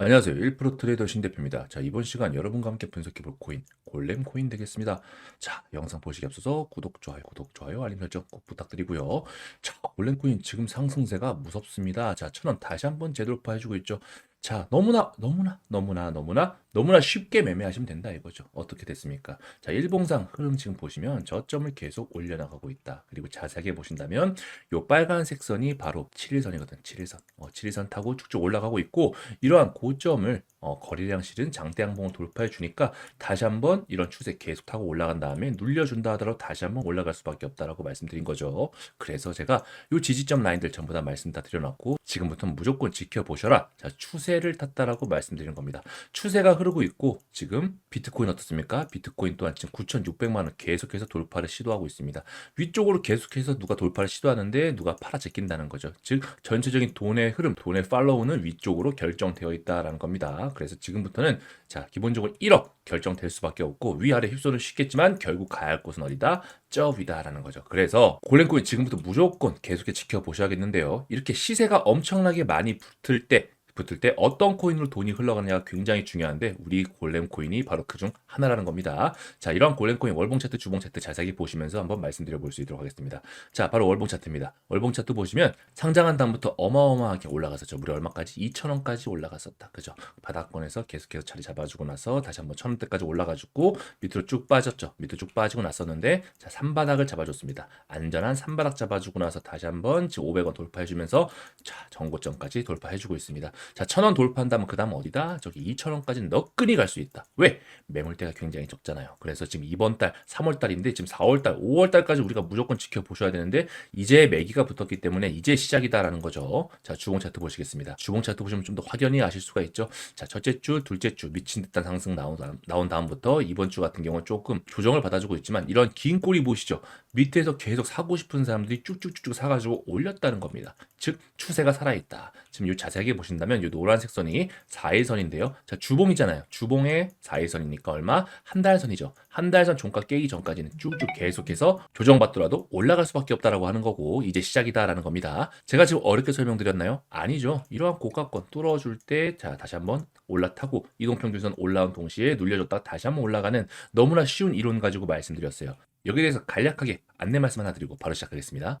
안녕하세요. 1% 트레이더 신 대표입니다. 자, 이번 시간 여러분과 함께 분석해 볼 코인, 골렘 코인 되겠습니다. 자, 영상 보시기 앞서서 구독, 좋아요, 구독, 좋아요, 알림 설정 꼭 부탁드리고요. 자, 골렘 코인 지금 상승세가 무섭습니다. 자, 천원 다시 한번 재돌파해 주고 있죠. 자, 너무나, 너무나, 너무나, 너무나, 너무나 쉽게 매매하시면 된다 이거죠. 어떻게 됐습니까? 자, 일봉상 흐름 지금 보시면 저점을 계속 올려나가고 있다. 그리고 자세하게 보신다면 요 빨간색 선이 바로 7일선이거든. 7일선. 어, 7일선 타고 쭉쭉 올라가고 있고 이러한 고점을 어, 거래량 실은 장대 양봉을 돌파해 주니까 다시 한번 이런 추세 계속 타고 올라간 다음에 눌려준다 하더라도 다시 한번 올라갈 수밖에 없다라고 말씀드린 거죠. 그래서 제가 요 지지점 라인들 전부 다 말씀 다 드려놨고 지금부터는 무조건 지켜보셔라. 자, 추세 를 탔다라고 말씀드리는 겁니다. 추세가 흐르고 있고 지금 비트코인 어떻습니까? 비트코인 또한 지금 9,600만 원 계속해서 돌파를 시도하고 있습니다. 위쪽으로 계속해서 누가 돌파를 시도하는데 누가 팔아 제낀다는 거죠. 즉 전체적인 돈의 흐름, 돈의 팔로우는 위쪽으로 결정되어 있다라는 겁니다. 그래서 지금부터는 자 기본적으로 1억 결정될 수밖에 없고 위아래 휩소는 쉽겠지만 결국 가야 할 곳은 어디다? 저 위다라는 거죠. 그래서 골렘코인 지금부터 무조건 계속해 지켜보셔야겠는데요. 이렇게 시세가 엄청나게 많이 붙을 때 붙을 때 어떤 코인으로 돈이 흘러가느냐가 굉장히 중요한데 우리 골렘 코인이 바로 그 중 하나라는 겁니다. 자, 이러한 골렘 코인 월봉 차트, 주봉 차트 자세하게 보시면서 한번 말씀드려 볼 수 있도록 하겠습니다. 자, 바로 월봉 차트입니다. 월봉 차트 보시면 상장한 다음부터 어마어마하게 올라갔었죠. 무려 얼마까지? 2,000원까지 올라갔었다. 그죠? 바닥권에서 계속해서 자리 잡아주고 나서 다시 한번 1,000원대까지 올라가지고 밑으로 쭉 빠졌죠. 밑으로 쭉 빠지고 났었는데 자, 3바닥을 잡아줬습니다. 안전한 3바닥 잡아주고 나서 다시 한번 지금 500원 돌파해주면서 자, 정고점까지 돌파해주고 있습니다. 자, 1000원 돌파한다면 그 다음 어디다? 저기 2000원까지는 너끈히 갈 수 있다. 왜? 매물대가 굉장히 적잖아요. 그래서 지금 이번 달 3월 달인데 지금 4월 달, 5월 달까지 우리가 무조건 지켜보셔야 되는데 이제 매기가 붙었기 때문에 이제 시작이다라는 거죠. 자, 주봉 차트 보시겠습니다. 주봉 차트 보시면 좀 더 확연히 아실 수가 있죠. 자, 첫째 주, 둘째 주 미친 듯한 상승 나온, 나온 다음부터 이번 주 같은 경우는 조금 조정을 받아주고 있지만 이런 긴 꼬리 보시죠. 밑에서 계속 사고 싶은 사람들이 쭉쭉쭉쭉 사가지고 올렸다는 겁니다. 즉 추세가 살아있다. 지금 이 자세하게 보신다면 이 노란색 선이 4일선인데요. 자 주봉이잖아요. 주봉의 4일선이니까 얼마? 한 달선이죠. 한 달선 종가 깨기 전까지는 쭉쭉 계속해서 조정받더라도 올라갈 수밖에 없다라고 하는 거고 이제 시작이다라는 겁니다. 제가 지금 어렵게 설명드렸나요? 아니죠. 이러한 고가권 뚫어줄 때 자 다시 한번 올라타고 이동평균선 올라온 동시에 눌려줬다가 다시 한번 올라가는 너무나 쉬운 이론 가지고 말씀드렸어요. 여기에 대해서 간략하게 안내 말씀 하나 드리고 바로 시작하겠습니다.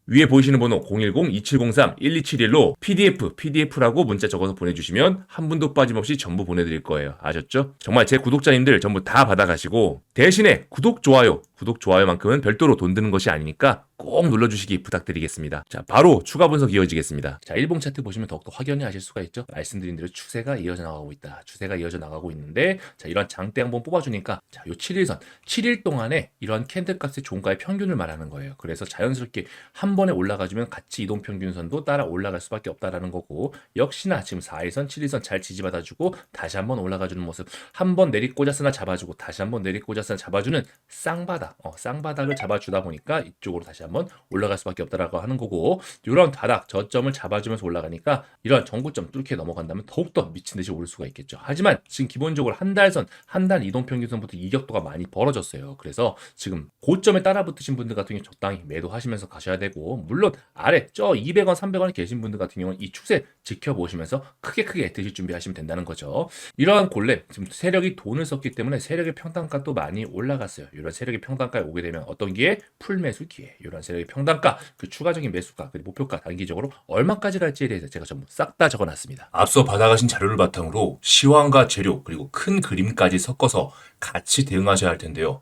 위에 보이시는 번호 010-2703-1271로 PDF, PDF라고 문자 적어서 보내주시면 한 분도 빠짐없이 전부 보내드릴 거예요. 아셨죠? 정말 제 구독자님들 전부 다 받아가시고 대신에 구독, 좋아요, 구독, 좋아요만큼은 별도로 돈 드는 것이 아니니까 꼭 눌러주시기 부탁드리겠습니다. 자, 바로 추가 분석 이어지겠습니다. 자, 일봉 차트 보시면 더욱더 확연히 아실 수가 있죠. 말씀드린 대로 추세가 이어져 나가고 있다. 추세가 이어져 나가고 있는데, 자, 이런 장대 한번 뽑아주니까, 자, 요 7일선, 7일 동안에 이런 캔들 값의 종가의 평균을 말하는 거예요. 그래서 자연스럽게 한번 에 올라가주면 같이 이동 평균선도 따라 올라갈 수밖에 없다라는 거고, 역시나 지금 4일선, 7일선 잘 지지받아주고, 다시 한번 올라가주는 모습, 한 번 내리 꽂았으나 잡아주고, 다시 한번 내리 꽂았으나 잡아주는 쌍바닥, 어, 쌍바닥을 잡아주다 보니까 이쪽으로 다시 한번 올라갈 수밖에 없다라고 하는 거고 이런 바닥 저점을 잡아주면서 올라가니까 이런 정고점 뚫게 넘어간다면 더욱더 미친 듯이 오를 수가 있겠죠. 하지만 지금 기본적으로 한 달선 한 달 이동 평균선부터 이격도가 많이 벌어졌어요. 그래서 지금 고점에 따라 붙으신 분들 같은 경우 적당히 매도하시면서 가셔야 되고 물론 아래 저 200원 300원에 계신 분들 같은 경우는 이 추세 지켜보시면서 크게 크게 드실 준비하시면 된다는 거죠. 이러한 골렘 지금 세력이 돈을 썼기 때문에 세력의 평단가도 많이 올라갔어요. 이런 세력의 평단가에 오게 되면 어떤 기회? 풀매수 기회. 이런 세력의 평단가, 그 추가적인 매수가, 그리고 목표가 단기적으로 얼마까지 갈지에 대해서 제가 전부 싹 다 적어놨습니다. 앞서 받아가신 자료를 바탕으로 시황과 재료 그리고 큰 그림까지 섞어서 같이 대응하셔야 할 텐데요.